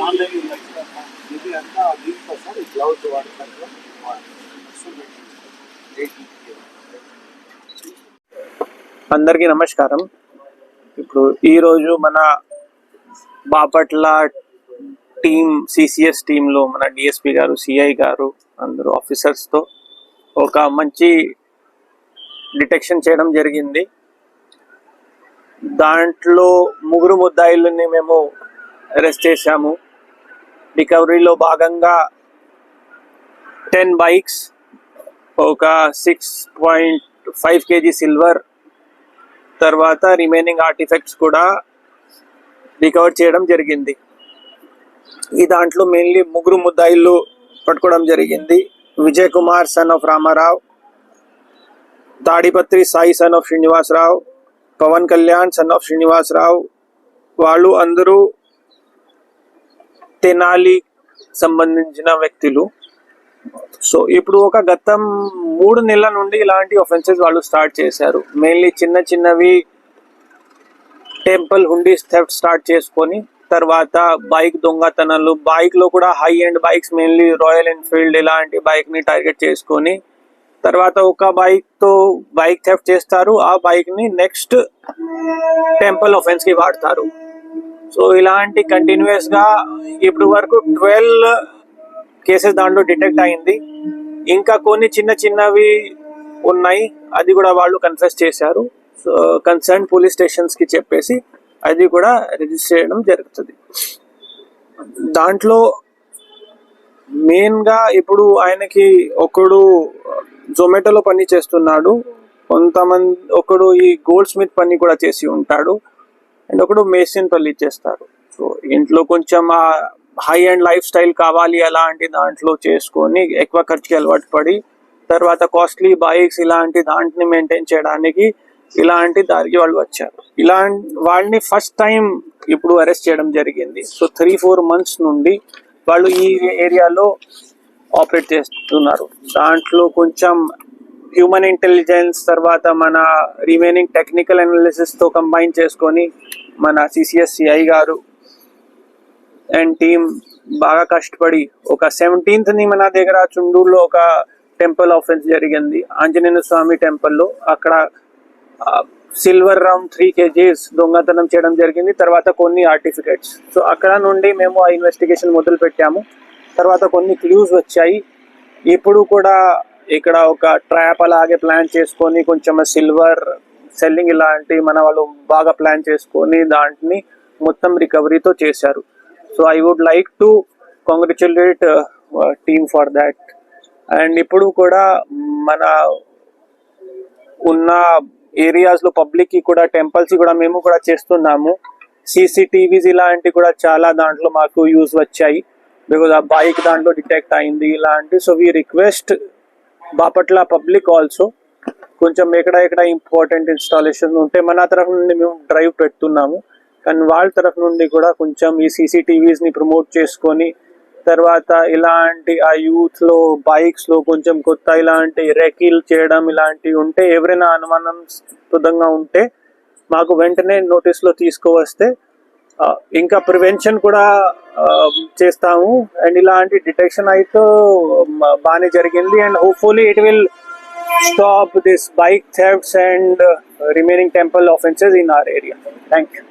Online ఇది అంతా ఈ గ్లౌజ్ అందరికీ నమస్కారం ఇప్పుడు ఈరోజు మన బాపట్ల టీం సిసిఎస్ టీంలో మన డిఎస్పి గారు సిఐ గారు అందరూ ఆఫీసర్స్తో ఒక మంచి డిటెక్షన్ చేయడం జరిగింది. దాంట్లో ముగ్గురు ముద్దాయిల్ని మేము అరెస్ట్ చేశాము. రికవరీలో భాగంగా టెన్ బైక్స్ ఒక six point five KG silver తర్వాత రిమైనింగ్ ఆర్టిఫెక్ట్స్ కూడా రికవర్ చేయడం జరిగింది. ఈ దాంట్లో మెయిన్లీ ముగ్గురు ముద్దాయిలు పట్టుకోవడం జరిగింది. Vijay Kumar son of Ramarao Tadipatri Sai son of Srinivasarao Pawan Kalyan son of Srinivasarao వాళ్ళు అందరూ తెనాలి సంబంధించిన వ్యక్తులు. సో ఇప్పుడు ఒక గతం మూడు నెలల నుండి ఇలాంటి ఒఫెన్సెస్ వాళ్ళు స్టార్ట్ చేశారు. మెయిన్లీ చిన్న చిన్నవి టెంపుల్ హుండీస్ థెఫ్ట్ స్టార్ట్ చేసుకొని తర్వాత బైక్ దొంగతనాలు బైక్లో కూడా high end bikes mainly Royal Enfield ఇలాంటి బైక్ని టార్గెట్ చేసుకొని తర్వాత ఒక బైక్తో బైక్ థెఫ్ట్ చేస్తారు. ఆ బైక్ని నెక్స్ట్ టెంపుల్ ఒఫెన్స్కి వాడతారు. సో ఇలాంటి కంటిన్యూస్గా ఇప్పుడు వరకు ట్వెల్వ్ కేసెస్ దాంట్లో డిటెక్ట్ అయింది. ఇంకా కొన్ని చిన్న చిన్నవి ఉన్నాయి. అది కూడా వాళ్ళు కన్ఫెస్ చేశారు. సో కన్సర్న్ పోలీస్ స్టేషన్స్కి చెప్పేసి అది కూడా రిజిస్టర్ చేయడం జరుగుతుంది. దాంట్లో మెయిన్గా ఇప్పుడు ఆయనకి ఒకడు జొమాటోలో పని చేస్తున్నాడు. కొంతమంది ఒకడు ఈ గోల్డ్ స్మిత్ పని కూడా చేసి ఉంటాడు. అండ్ ఒకడు మేసిన్ పల్లి చేస్తారు సో ఇంట్లో కొంచెం ఆ హై అండ్ లైఫ్ స్టైల్ కావాలి అలాంటి దాంట్లో చేసుకొని ఎక్కువ ఖర్చుకి అలవాటు పడి తర్వాత కాస్ట్లీ బైక్స్ ఇలాంటి దాంట్ని మెయింటైన్ చేయడానికి ఇలాంటి దారికి వాళ్ళు వచ్చారు. ఇలా వాళ్ళని ఫస్ట్ టైం ఇప్పుడు అరెస్ట్ చేయడం జరిగింది. సో త్రీ ఫోర్ మంత్స్ నుండి వాళ్ళు ఈ ఏరియాలో ఆపరేట్ చేస్తున్నారు. దాంట్లో కొంచెం హ్యూమన్ ఇంటెలిజెన్స్ తర్వాత మన రిమైనింగ్ టెక్నికల్ అనాలిసిస్తో కంబైన్ చేసుకొని మన సిసిఎస్ సిఐ గారు అండ్ టీమ్ బాగా కష్టపడి ఒక సెవెంటీన్త్ని మన దగ్గర చుండూరులో ఒక టెంపుల్ ఆఫెన్స్ జరిగింది. ఆంజనేయ స్వామి టెంపుల్లో అక్కడ సిల్వర్ రౌండ్ త్రీ కేజీస్ దొంగతనం చేయడం జరిగింది. తర్వాత కొన్ని ఆర్టిఫికెట్స్ సో అక్కడ నుండి మేము ఆ ఇన్వెస్టిగేషన్ మొదలు పెట్టాము తర్వాత కొన్ని క్లూస్ వచ్చాయి. ఇప్పుడు కూడా ఇక్కడ ఒక ట్రాప్ అలాగే ప్లాన్ చేసుకొని కొంచెం సిల్వర్ సెల్లింగ్ ఇలాంటి మన వాళ్ళు బాగా ప్లాన్ చేసుకొని దాంట్ని మొత్తం రికవరీతో చేశారు. So I would like to congratulate team for that and ఇప్పుడు కూడా మన ఉన్న ఏరియాస్లో పబ్లిక్కి కూడా టెంపుల్స్ కూడా మేము కూడా చేస్తున్నాము. సీసీటీవీస్ ఇలాంటి కూడా చాలా దాంట్లో మాకు యూజ్ వచ్చాయి. బికాజ్ ఆ బైక్ దాంట్లో డిటెక్ట్ అయింది ఇలాంటి so we request Bapatla public also కొంచెం ఎక్కడ ఎక్కడ ఇంపార్టెంట్ ఇన్స్టాలేషన్ ఉంటే మన తరఫు నుండి మేము డ్రైవ్ పెడుతున్నాము. కానీ వాళ్ళ తరఫు నుండి కూడా కొంచెం ఈ సీసీటీవీస్ని ప్రమోట్ చేసుకొని తర్వాత ఇలాంటి ఆ యూత్లో బైక్స్లో కొంచెం కొత్త ఇలాంటి రెకీల్ చేయడం ఇలాంటివి ఉంటే ఎవరైనా అనుమానాస్పదంగా ఉంటే మాకు వెంటనే నోటీస్లో తీసుకువస్తే ఇంకా ప్రివెన్షన్ కూడా చేస్తాము. అండ్ ఇలాంటి డిటెక్షన్ అయితే బాగానే జరిగింది. And hopefully it will stop this bike thefts and remaining temple offences in our area thank you